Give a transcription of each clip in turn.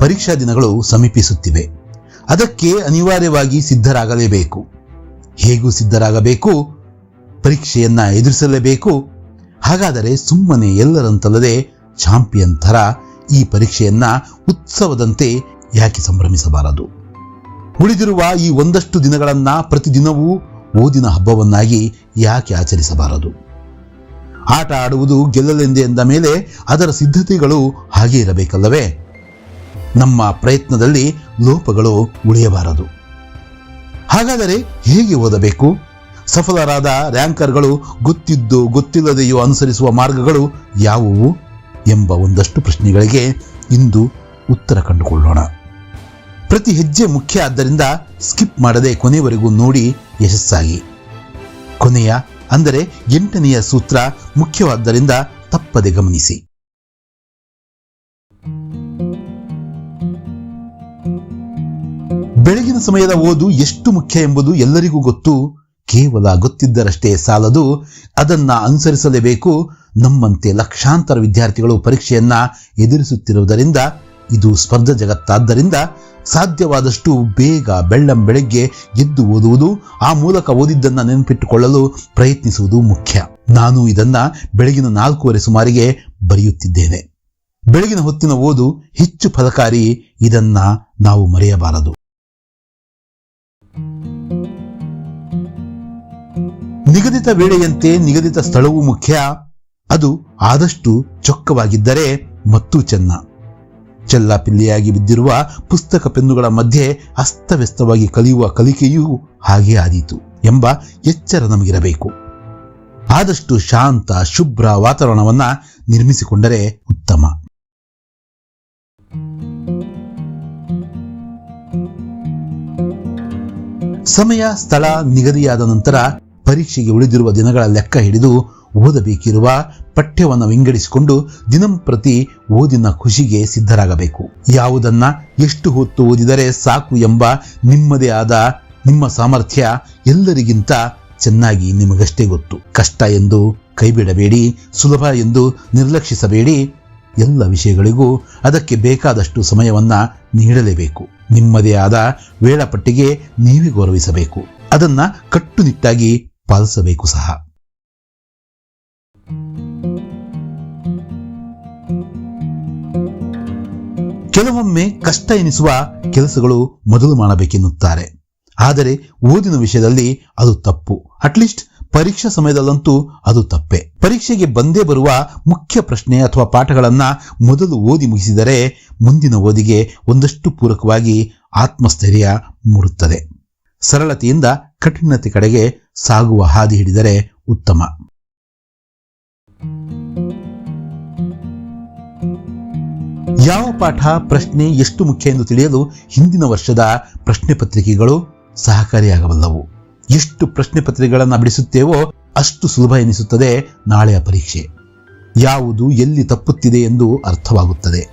ಪರೀಕ್ಷಾ ದಿನಗಳು ಸಮೀಪಿಸುತ್ತಿವೆ. ಅದಕ್ಕೆ ಅನಿವಾರ್ಯವಾಗಿ ಸಿದ್ಧರಾಗಲೇಬೇಕು. ಹೇಗೂ ಸಿದ್ಧರಾಗಬೇಕು? ಪರೀಕ್ಷೆಯನ್ನ ಎದುರಿಸಲೇಬೇಕು. ಹಾಗಾದರೆ ಸುಮ್ಮನೆ ಎಲ್ಲರಂತಲ್ಲದೆ ಚಾಂಪಿಯನ್ ಥರ ಈ ಪರೀಕ್ಷೆಯನ್ನ ಉತ್ಸವದಂತೆ ಯಾಕೆ ಸಂಭ್ರಮಿಸಬಾರದು? ಉಳಿದಿರುವ ಈ ಒಂದಷ್ಟು ದಿನಗಳನ್ನ ಪ್ರತಿದಿನವೂ ಓದಿನ ಹಬ್ಬವನ್ನಾಗಿ ಯಾಕೆ ಆಚರಿಸಬಾರದು? ಆಟ ಆಡುವುದು ಗೆಲ್ಲಲೆಂದೇ ಎಂದ ಮೇಲೆ ಅದರ ಸಿದ್ಧತೆಗಳು ಹಾಗೆ ಇರಬೇಕಲ್ಲವೇ? ನಮ್ಮ ಪ್ರಯತ್ನದಲ್ಲಿ ಲೋಪಗಳು ಉಳಿಯಬಾರದು. ಹಾಗಾದರೆ ಹೇಗೆ ಓದಬೇಕು? ಸಫಲರಾದ ರ್ಯಾಂಕರ್ಗಳು ಗೊತ್ತಿದ್ದು ಗೊತ್ತಿಲ್ಲದೆಯೂ ಅನುಸರಿಸುವ ಮಾರ್ಗಗಳು ಯಾವುವು ಎಂಬ ಒಂದಷ್ಟು ಪ್ರಶ್ನೆಗಳಿಗೆ ಇಂದು ಉತ್ತರ ಕಂಡುಕೊಳ್ಳೋಣ. ಪ್ರತಿ ಹೆಜ್ಜೆ ಮುಖ್ಯ ಆದ್ದರಿಂದ ಸ್ಕಿಪ್ ಮಾಡದೆ ಕೊನೆಯವರೆಗೂ ನೋಡಿ ಯಶಸ್ಸಾಗಿ. ಕೊನೆಯ ಅಂದರೆ ಎಂಟನೆಯ ಸೂತ್ರ ಮುಖ್ಯವಾದ್ದರಿಂದ ತಪ್ಪದೆ ಗಮನಿಸಿ. ಬೆಳಗಿನ ಸಮಯದ ಓದು ಎಷ್ಟು ಮುಖ್ಯ ಎಂಬುದು ಎಲ್ಲರಿಗೂ ಗೊತ್ತು. ಕೇವಲ ಗೊತ್ತಿದ್ದರಷ್ಟೇ ಸಾಲದು. ಅದನ್ನ ಅನುಸರಿಸಲೇಬೇಕು. ನಮ್ಮಂತೆ ಲಕ್ಷಾಂತರ ವಿದ್ಯಾರ್ಥಿಗಳು ಪರೀಕ್ಷೆಯನ್ನ ಎದುರಿಸುತ್ತಿರುವುದರಿಂದ, ಇದು ಸ್ಪರ್ಧ ಜಗತ್ತಾದ್ದರಿಂದ ಸಾಧ್ಯವಾದಷ್ಟು ಬೇಗ ಬೆಳ್ಳಂ ಬೆಳಗ್ಗೆ ಎದ್ದು ಓದುವುದು, ಆ ಮೂಲಕ ಓದಿದ್ದನ್ನ ನೆನಪಿಟ್ಟುಕೊಳ್ಳಲು ಪ್ರಯತ್ನಿಸುವುದು ಮುಖ್ಯ. ನಾನು ಇದನ್ನ ಬೆಳಗಿನ ನಾಲ್ಕೂವರೆ ಸುಮಾರಿಗೆ ಬರೆಯುತ್ತಿದ್ದೇನೆ. ಬೆಳಗಿನ ಹೊತ್ತಿನ ಓದು ಹೆಚ್ಚು ಫಲಕಾರಿ. ಇದನ್ನ ನಾವು ಮರೆಯಬಾರದು. ನಿಗದಿತ ವೇಳೆಯಂತೆ ನಿಗದಿತ ಸ್ಥಳವೂ ಮುಖ್ಯ. ಅದು ಆದಷ್ಟು ಚೊಕ್ಕವಾಗಿದ್ದರೆ ಮತ್ತೂ ಚೆನ್ನ. ಚೆಲ್ಲಾಪಿಲ್ಲಿಯಾಗಿ ಬಿದ್ದಿರುವ ಪುಸ್ತಕ ಪೆನ್ನುಗಳ ಮಧ್ಯೆ ಅಸ್ತವ್ಯಸ್ತವಾಗಿ ಕಲಿಯುವ ಕಲಿಕೆಯೂ ಹಾಗೆ ಆದೀತು ಎಂಬ ಎಚ್ಚರ ನಮಗಿರಬೇಕು. ಆದಷ್ಟು ಶಾಂತ, ಶುಭ್ರ ವಾತಾವರಣವನ್ನ ನಿರ್ಮಿಸಿಕೊಂಡರೆ ಉತ್ತಮ. ಸಮಯ, ಸ್ಥಳ ನಿಗದಿಯಾದ ನಂತರ ಪರೀಕ್ಷೆಗೆ ಉಳಿದಿರುವ ದಿನಗಳ ಲೆಕ್ಕ ಹಿಡಿದು ಓದಬೇಕಿರುವ ಪಠ್ಯವನ್ನು ವಿಂಗಡಿಸಿಕೊಂಡು ದಿನಂಪ್ರತಿ ಓದಿನ ಖುಷಿಗೆ ಸಿದ್ಧರಾಗಬೇಕು. ಯಾವುದನ್ನ ಎಷ್ಟು ಹೊತ್ತು ಓದಿದರೆ ಸಾಕು ಎಂಬ ನಿಮ್ಮದೇ ಆದ ನಿಮ್ಮ ಸಾಮರ್ಥ್ಯ ಎಲ್ಲರಿಗಿಂತ ಚೆನ್ನಾಗಿ ನಿಮಗಷ್ಟೇ ಗೊತ್ತು. ಕಷ್ಟ ಎಂದು ಕೈಬಿಡಬೇಡಿ, ಸುಲಭ ಎಂದು ನಿರ್ಲಕ್ಷಿಸಬೇಡಿ. ಎಲ್ಲ ವಿಷಯಗಳಿಗೂ ಅದಕ್ಕೆ ಬೇಕಾದಷ್ಟು ಸಮಯವನ್ನ ನೀಡಲೇಬೇಕು. ನಿಮ್ಮದೇ ಆದ ವೇಳಾಪಟ್ಟಿಗೆ ನೀವೇ ಗೌರವಿಸಬೇಕು. ಅದನ್ನ ಕಟ್ಟುನಿಟ್ಟಾಗಿ ಪಾಲಿಸಬೇಕು ಸಹ. ಕೆಲವೊಮ್ಮೆ ಕಷ್ಟ ಎನಿಸುವ ಕೆಲಸಗಳು ಮೊದಲು ಮಾಡಬೇಕೆನ್ನುತ್ತಾರೆ. ಆದರೆ ಓದಿನ ವಿಷಯದಲ್ಲಿ ಅದು ತಪ್ಪು. ಅಟ್ಲೀಸ್ಟ್ ಪರೀಕ್ಷಾ ಸಮಯದಲ್ಲಂತೂ ಅದು ತಪ್ಪೆ. ಪರೀಕ್ಷೆಗೆ ಬಂದೇ ಬರುವ ಮುಖ್ಯ ಪ್ರಶ್ನೆ ಅಥವಾ ಪಾಠಗಳನ್ನ ಮೊದಲು ಓದಿ ಮುಗಿಸಿದರೆ ಮುಂದಿನ ಓದಿಗೆ ಒಂದಷ್ಟು ಪೂರಕವಾಗಿ ಆತ್ಮಸ್ಥೈರ್ಯ ಮೂಡುತ್ತದೆ. ಸರಳತೆಯಿಂದ ಕಠಿಣತೆ ಕಡೆಗೆ ಸಾಗುವ ಹಾದಿ ಹಿಡಿದರೆ ಉತ್ತಮ. ಯಾವ ಪಾಠ, ಪ್ರಶ್ನೆ ಎಷ್ಟು ಮುಖ್ಯ ಎಂದು ತಿಳಿಯಲು ಹಿಂದಿನ ವರ್ಷದ ಪ್ರಶ್ನೆ ಪತ್ರಿಕೆಗಳು ಸಹಕಾರಿಯಾಗಬಲ್ಲವು. ಎಷ್ಟು ಪ್ರಶ್ನೆ ಪತ್ರಿಕೆಗಳನ್ನು ಬಿಡಿಸುತ್ತೇವೋ ಅಷ್ಟು ಸುಲಭ ಎನಿಸುತ್ತದೆ ನಾಳೆಯ ಪರೀಕ್ಷೆ. ಯಾವುದು ಎಲ್ಲಿ ತಪ್ಪುತ್ತಿದೆ ಎಂದು ಅರ್ಥವಾಗುತ್ತದೆ.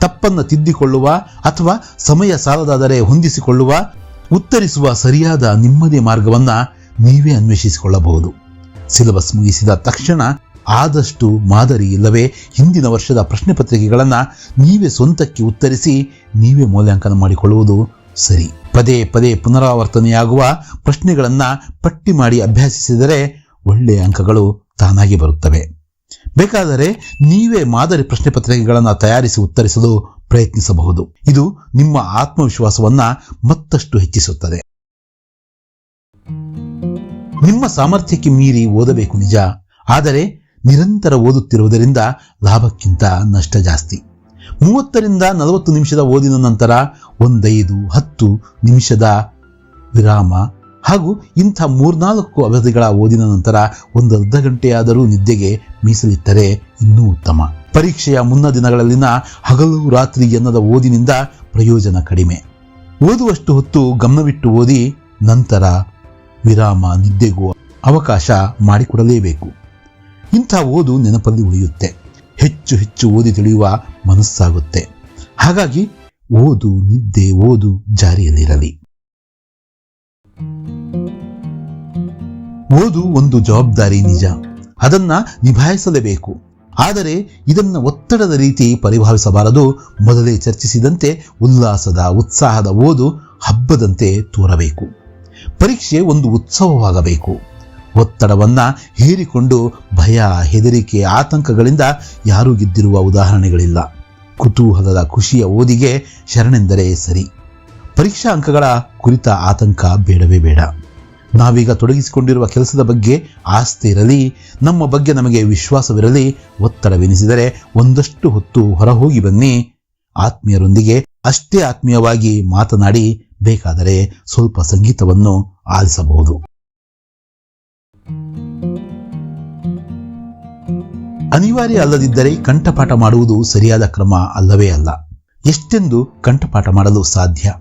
ತಪ್ಪನ್ನು ತಿದ್ದಿಕೊಳ್ಳುವ ಅಥವಾ ಸಮಯ ಸಾಲದಾದರೆ ಹೊಂದಿಸಿಕೊಳ್ಳುವ ಉತ್ತರಿಸುವ ಸರಿಯಾದ ನಿಮ್ಮದೇ ಮಾರ್ಗವನ್ನ ನೀವೇ ಅನ್ವೇಷಿಸಿಕೊಳ್ಳಬಹುದು. ಸಿಲೆಬಸ್ ಮುಗಿಸಿದ ತಕ್ಷಣ ಆದಷ್ಟು ಮಾದರಿ ಇಲ್ಲವೇ ಹಿಂದಿನ ವರ್ಷದ ಪ್ರಶ್ನೆ ಪತ್ರಿಕೆಗಳನ್ನು ನೀವೇ ಸ್ವಂತಕ್ಕೆ ಉತ್ತರಿಸಿ ನೀವೇ ಮೌಲ್ಯಾಂಕನ ಮಾಡಿಕೊಳ್ಳುವುದು ಸರಿ. ಪದೇ ಪದೇ ಪುನರಾವರ್ತನೆಯಾಗುವ ಪ್ರಶ್ನೆಗಳನ್ನು ಪಟ್ಟಿ ಮಾಡಿ ಅಭ್ಯಾಸಿಸಿದರೆ ಒಳ್ಳೆಯ ಅಂಕಗಳು ತಾನಾಗಿ ಬರುತ್ತವೆ. ಬೇಕಾದರೆ ನೀವೇ ಮಾದರಿ ಪ್ರಶ್ನೆ ಪತ್ರಿಕೆಗಳನ್ನು ತಯಾರಿಸಿ ಉತ್ತರಿಸಲು ಪ್ರಯತ್ನಿಸಬಹುದು. ಇದು ನಿಮ್ಮ ಆತ್ಮವಿಶ್ವಾಸವನ್ನ ಮತ್ತಷ್ಟು ಹೆಚ್ಚಿಸುತ್ತದೆ. ನಿಮ್ಮ ಸಾಮರ್ಥ್ಯಕ್ಕೆ ಮೀರಿ ಓದಬೇಕು ನಿಜ. ಆದರೆ ನಿರಂತರ ಓದುತ್ತಿರುವುದರಿಂದ ಲಾಭಕ್ಕಿಂತ ನಷ್ಟ ಜಾಸ್ತಿ. ಮೂವತ್ತರಿಂದ ನಲವತ್ತು ನಿಮಿಷದ ಓದಿನ ನಂತರ ಒಂದೈದು ಹತ್ತು ನಿಮಿಷದ ವಿರಾಮ ಹಾಗೂ ಇಂಥ ಮೂರ್ನಾಲ್ಕು ಅವಧಿಗಳ ಓದಿನ ನಂತರ ಒಂದು ಅರ್ಧ ಗಂಟೆಯಾದರೂ ನಿದ್ದೆಗೆ ಮೀಸಲಿಟ್ಟರೆ ಇನ್ನೂ ಉತ್ತಮ. ಪರೀಕ್ಷೆಯ ಮುನ್ನ ದಿನಗಳಲ್ಲಿನ ಹಗಲು ರಾತ್ರಿ ಎನ್ನದ ಓದಿನಿಂದ ಪ್ರಯೋಜನ ಕಡಿಮೆ. ಓದುವಷ್ಟು ಹೊತ್ತು ಗಮನವಿಟ್ಟು ಓದಿ ನಂತರ ವಿರಾಮ ನಿದ್ದೆಗೂ ಅವಕಾಶ ಮಾಡಿಕೊಡಲೇಬೇಕು. ಇಂಥ ಓದು ನೆನಪಲ್ಲಿ ಉಳಿಯುತ್ತೆ. ಹೆಚ್ಚು ಹೆಚ್ಚು ಓದಿ ತಿಳಿಯುವ ಮನಸ್ಸಾಗುತ್ತೆ. ಹಾಗಾಗಿ ಓದು, ನಿದ್ದೆ, ಓದು ಜಾರಿಯಲ್ಲಿರಲಿ. ಓದು ಒಂದು ಜವಾಬ್ದಾರಿ ನಿಜ. ಅದನ್ನ ನಿಭಾಯಿಸಲೇಬೇಕು. ಆದರೆ ಇದನ್ನು ಒತ್ತಡದ ರೀತಿ ಪರಿಭಾವಿಸಬಾರದು. ಮೊದಲೇ ಚರ್ಚಿಸಿದಂತೆ ಉಲ್ಲಾಸದ, ಉತ್ಸಾಹದ ಓದು ಹಬ್ಬದಂತೆ ತೋರಬೇಕು. ಪರೀಕ್ಷೆ ಒಂದು ಉತ್ಸವವಾಗಬೇಕು. ಒತ್ತಡವನ್ನ ಹೇರಿಕೊಂಡು ಭಯ, ಹೆದರಿಕೆ, ಆತಂಕಗಳಿಂದ ಯಾರೂ ಗೆದ್ದಿರುವ ಉದಾಹರಣೆಗಳಿಲ್ಲ. ಕುತೂಹಲದ ಖುಷಿಯ ಓದಿಗೆ ಶರಣೆಂದರೆ ಸರಿ. ಪರೀಕ್ಷಾ ಅಂಕಗಳ ಕುರಿತ ಆತಂಕ ಬೇಡವೇ ಬೇಡ. ನಾವೀಗ ತೊಡಗಿಸಿಕೊಂಡಿರುವ ಕೆಲಸದ ಬಗ್ಗೆ ಆಸ್ತಿ ಇರಲಿ, ನಮ್ಮ ಬಗ್ಗೆ ನಮಗೆ ವಿಶ್ವಾಸವಿರಲಿ, ಒತ್ತಡವೆನಿಸಿದರೆ ಒಂದಷ್ಟು ಹೊತ್ತು ಹೊರಹೋಗಿ ಬನ್ನಿ. ಆತ್ಮೀಯರೊಂದಿಗೆ ಅಷ್ಟೇ ಆತ್ಮೀಯವಾಗಿ ಮಾತನಾಡಿ ಬೇಕಾದರೆ ಸ್ವಲ್ಪ ಸಂಗೀತವನ್ನು ಆಲಿಸಬಹುದು. ಅನಿವಾರ್ಯ ಅಲ್ಲದಿದ್ದರೆ ಕಂಠಪಾಠ ಮಾಡುವುದು ಸರಿಯಾದ ಕ್ರಮ ಅಲ್ಲವೇ ಅಲ್ಲ. ಎಷ್ಟೆಂದು ಕಂಠಪಾಠ ಮಾಡಲು ಸಾಧ್ಯ?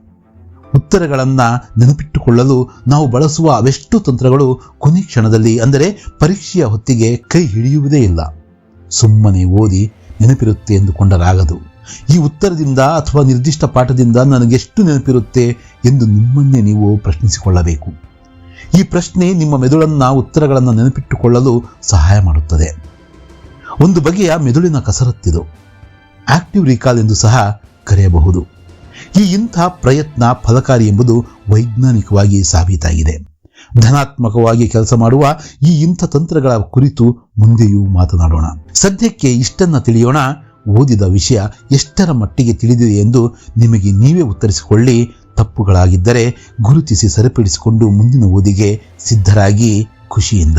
ಉತ್ತರಗಳನ್ನ ನೆನಪಿಟ್ಟುಕೊಳ್ಳಲು ನಾವು ಬಳಸುವ ಅವೆಷ್ಟು ತಂತ್ರಗಳು ಕೊನೆ ಕ್ಷಣದಲ್ಲಿ, ಅಂದರೆ ಪರೀಕ್ಷೆಯ ಹೊತ್ತಿಗೆ ಕೈ ಹಿಡಿಯುವುದೇ ಇಲ್ಲ. ಸುಮ್ಮನೆ ಓದಿ ನೆನಪಿರುತ್ತೆ ಎಂದುಕೊಂಡರಾಗದು. ಈ ಉತ್ತರದಿಂದ ಅಥವಾ ನಿರ್ದಿಷ್ಟ ಪಾಠದಿಂದ ನನಗೆಷ್ಟು ನೆನಪಿರುತ್ತೆ ಎಂದು ನಿಮ್ಮನ್ನೇ ನೀವು ಪ್ರಶ್ನಿಸಿಕೊಳ್ಳಬೇಕು. ಈ ಪ್ರಶ್ನೆ ನಿಮ್ಮ ಮೆದುಳನ್ನ ಉತ್ತರಗಳನ್ನು ನೆನಪಿಟ್ಟುಕೊಳ್ಳಲು ಸಹಾಯ ಮಾಡುತ್ತದೆ. ಒಂದು ಬಗೆಯ ಮೆದುಳಿನ ಕಸರತ್ತಿದು. ಆಕ್ಟಿವ್ ರೀಕಾಲ್ ಎಂದು ಸಹ ಕರೆಯಬಹುದು. ಈ ಇಂಥ ಪ್ರಯತ್ನ ಫಲಕಾರಿ ಎಂಬುದು ವೈಜ್ಞಾನಿಕವಾಗಿ ಸಾಬೀತಾಗಿದೆ. ಧನಾತ್ಮಕವಾಗಿ ಕೆಲಸ ಮಾಡುವ ಈ ಇಂಥ ತಂತ್ರಗಳ ಕುರಿತು ಮುಂದೆಯೂ ಮಾತನಾಡೋಣ. ಸದ್ಯಕ್ಕೆ ಇಷ್ಟನ್ನ ತಿಳಿಯೋಣ, ಓದಿದ ವಿಷಯ ಎಷ್ಟರ ಮಟ್ಟಿಗೆ ತಿಳಿದಿದೆ ಎಂದು ನಿಮಗೆ ನೀವೇ ಉತ್ತರಿಸಿಕೊಳ್ಳಿ. ತಪ್ಪುಗಳಾಗಿದ್ದರೆ ಗುರುತಿಸಿ ಸರಿಪಡಿಸಿಕೊಂಡು ಮುಂದಿನ ಓದಿಗೆ ಸಿದ್ಧರಾಗಿ ಖುಷಿಯಿಂದ.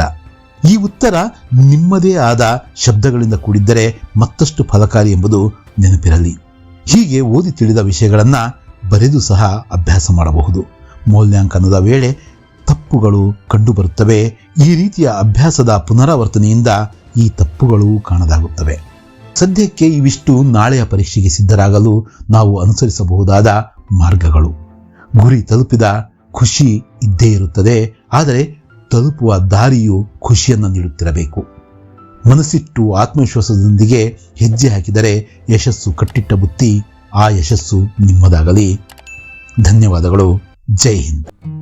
ಈ ಉತ್ತರ ನಿಮ್ಮದೇ ಆದ ಶಬ್ದಗಳಿಂದ ಕೂಡಿದ್ದರೆ ಮತ್ತಷ್ಟು ಫಲಕಾರಿ ಎಂಬುದು ನೆನಪಿರಲಿ. ಹೀಗೆ ಓದಿ ತಿಳಿದ ವಿಷಯಗಳನ್ನು ಬರೆದು ಸಹ ಅಭ್ಯಾಸ ಮಾಡಬಹುದು. ಮೌಲ್ಯಾಂಕನದ ವೇಳೆ ತಪ್ಪುಗಳು ಕಂಡುಬರುತ್ತವೆ. ಈ ರೀತಿಯ ಅಭ್ಯಾಸದ ಪುನರಾವರ್ತನೆಯಿಂದ ಈ ತಪ್ಪುಗಳು ಕಾಣದಾಗುತ್ತವೆ. ಸದ್ಯಕ್ಕೆ ಇವಿಷ್ಟು ನಾಳೆಯ ಪರೀಕ್ಷೆಗೆ ಸಿದ್ಧರಾಗಲು ನಾವು ಅನುಸರಿಸಬಹುದಾದ ಮಾರ್ಗಗಳು. ಗುರಿ ತಲುಪಿದ ಖುಷಿ ಇದ್ದೇ ಇರುತ್ತದೆ. ಆದರೆ ತಲುಪುವ ದಾರಿಯು ಖುಷಿಯನ್ನು ನೀಡುತ್ತಿರಬೇಕು. ಮನಸ್ಸಿಟ್ಟು ಆತ್ಮವಿಶ್ವಾಸದೊಂದಿಗೆ ಹೆಜ್ಜೆ ಹಾಕಿದರೆ ಯಶಸ್ಸು ಕಟ್ಟಿಟ್ಟ ಬುತ್ತಿ ಆ ಯಶಸ್ಸು ನಿಮ್ಮದಾಗಲಿ. ಧನ್ಯವಾದಗಳು. ಜೈ ಹಿಂದ್.